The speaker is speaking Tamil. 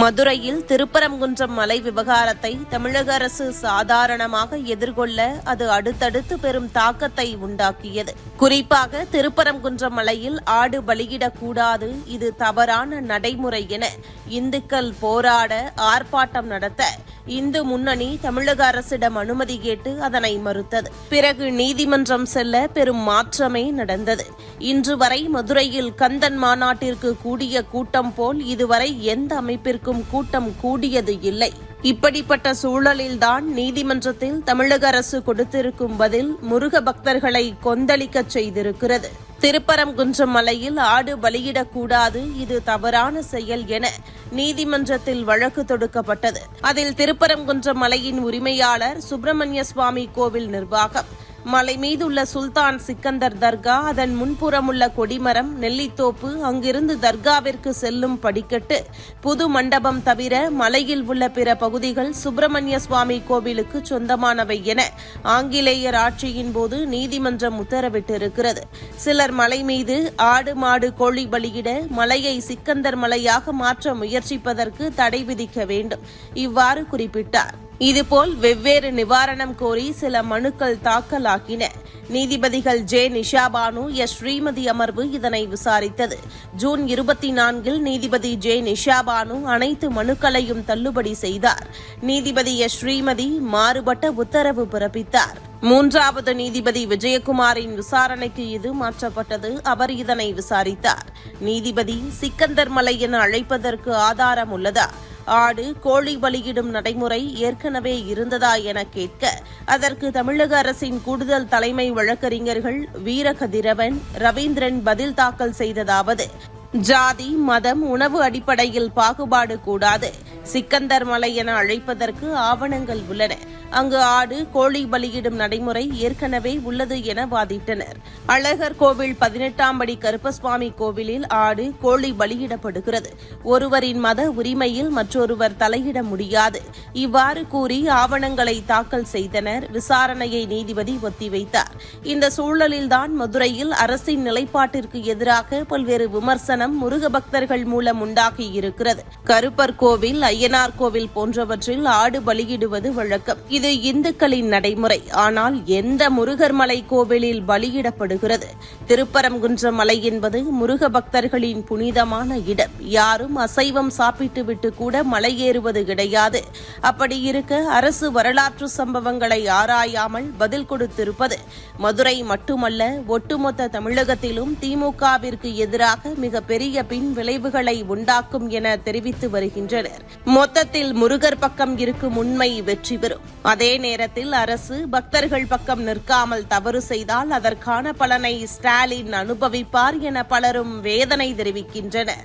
மதுரையில் திருப்பரங்குன்றம் மலை விவகாரத்தை தமிழக அரசு சாதாரணமாக எதிர்கொள்ள அது அடுத்தடுத்து பெரும் தாக்கத்தை உண்டாக்கியது. குறிப்பாக திருப்பரங்குன்றம் மலையில் ஆடு பலியிடக்கூடாது இது தவறான நடைமுறை என இந்துக்கள் போராட ஆர்ப்பாட்டம் நடத்த இந்து முன்னணி தமிழக அரசிடம் அனுமதி கேட்டு அதனை மறுத்தது. பிறகு நீதிமன்றம் செல்ல பெரும் மாற்றமே நடந்தது. இன்று வரை மதுரையில் கந்தன் மாநாட்டிற்கு கூடிய கூட்டம் போல் இதுவரை எந்த அமைப்பிற்கும் கூட்டம் கூடியது இல்லை. இப்படிப்பட்ட சூழலில்தான் நீதிமன்றத்தில் தமிழக அரசு கொடுத்திருக்கும் பதில் முருக பக்தர்களை கொந்தளிக்கச் செய்திருக்கிறது. திருப்பரங்குன்றம் மலையில் ஆடு பலியிடக்கூடாது இது தவறான செயல் என நீதிமன்றத்தில் வழக்கு தொடுக்கப்பட்டது. அதில் திருப்பரங்குன்றம் மலையின் உரிமையாளர் சுப்பிரமணிய சுவாமி கோவில் நிர்வாகம். மலை மீதுள்ள சுல்தான் சிக்கந்தர் தர்கா அதன் முன்புறமுள்ள கொடிமரம் நெல்லித்தோப்பு அங்கிருந்து தர்காவிற்கு செல்லும் படிக்கட்டு புது மண்டபம் தவிர மலையில் உள்ள பிற பகுதிகள் சுப்பிரமணிய சுவாமி கோவிலுக்கு சொந்தமானவை என ஆங்கிலேயர் ஆட்சியின் போது நீதிமன்றம் உத்தரவிட்டிருக்கிறது. சிலர் மலை மீது ஆடு மாடு கோழி பலியிட மலையை சிக்கந்தர் மலையாக மாற்ற முயற்சிப்பதற்கு தடை விதிக்க வேண்டும். இவ்வாறு குறிப்பிட்டார். இதுபோல் வெவ்வேறு நிவாரணம் கோரி சில மனுக்கள் தாக்கலாகின. நீதிபதிகள் ஜே. நிஷாபானு எஸ். ஸ்ரீமதி அமர்வு இதனை விசாரித்தது. ஜூன் இருபத்தி நான்கில் நீதிபதி ஜே. நிஷாபானு அனைத்து மனுக்களையும் தள்ளுபடி செய்தார். நீதிபதி எஸ். ஸ்ரீமதி மாறுபட்ட உத்தரவு பிறப்பித்தார். மூன்றாவது நீதிபதி விஜயகுமாரின் விசாரணைக்கு இது மாற்றப்பட்டது. அவர் இதனை விசாரித்தார். நீதிபதி சிக்கந்தர் மலை என அழைப்பதற்கு ஆதாரம் உள்ளதா? ஆடு கோழி பலியிடும் நடைமுறை ஏற்கனவே இருந்ததா என கேட்க அதற்கு தமிழக அரசின் கூடுதல் தலைமை வழக்கறிஞர்கள் வீரகதிரவன் ரவீந்திரன் பதில் தாக்கல் செய்ததாவது ஜாதி மதம் உணவு அடிப்படையில் பாகுபாடு கூடாது சிக்கந்தர் மலை என அழைப்பதற்கு ஆவணங்கள் உள்ளன. அங்கு ஆடு கோழி பலியிடும் நடைமுறை ஏற்கனவே உள்ளது என வாதிட்டனர். அழகர் கோவில் பதினெட்டாம் படி கருப்பசுவாமி கோவிலில் ஆடு கோழி பலியிடப்படுகிறது. ஒருவரின் மத உரிமையில் மற்றொருவர் தலையிட முடியாது. இவ்வாறு கூறி ஆவணங்களை தாக்கல் செய்தனர். விசாரணையை நீதிபதி ஒத்திவைத்தார். இந்த சூழலில்தான் மதுரையில் அரசின் நிலைப்பாட்டிற்கு எதிராக பல்வேறு விமர்சனம் முருக பக்தர்கள் மூலம் உண்டாகியிருக்கிறது. கருப்பர் கோவில் ஐயனார் கோவில் போன்றவற்றில் ஆடு பலியிடுவது வழக்கம். இது இந்துக்களின் நடைமுறை. ஆனால் எந்த முருகர் மலை கோவிலில் பலியிடப்படுகிறது? திருப்பரங்குன்ற மலை என்பது முருக பக்தர்களின் புனிதமான இடம். யாரும் அசைவம் சாப்பிட்டுவிட்டு கூட மலையேறுவது கிடையாது. அப்படி இருக்க அரசு வரலாற்று சம்பவங்களை ஆராயாமல் பதில் கொடுத்திருப்பது மதுரை மட்டுமல்ல ஒட்டுமொத்த தமிழகத்திலும் திமுகவிற்கு எதிராக மிக பெரிய பின் விளைவுகளை உண்டாக்கும் என தெரிவித்து வருகின்றனர். மொத்தத்தில் முருகர் பக்கம் இருக்கும் உண்மை வெற்றி பெறும். அதே நேரத்தில் அரசு பக்தர்கள் பக்கம் நிற்காமல் தவறு செய்தால் அதற்கான பலனை ஸ்டாலின் அனுபவிப்பார் என பலரும் வேதனை தெரிவிக்கின்றனர்.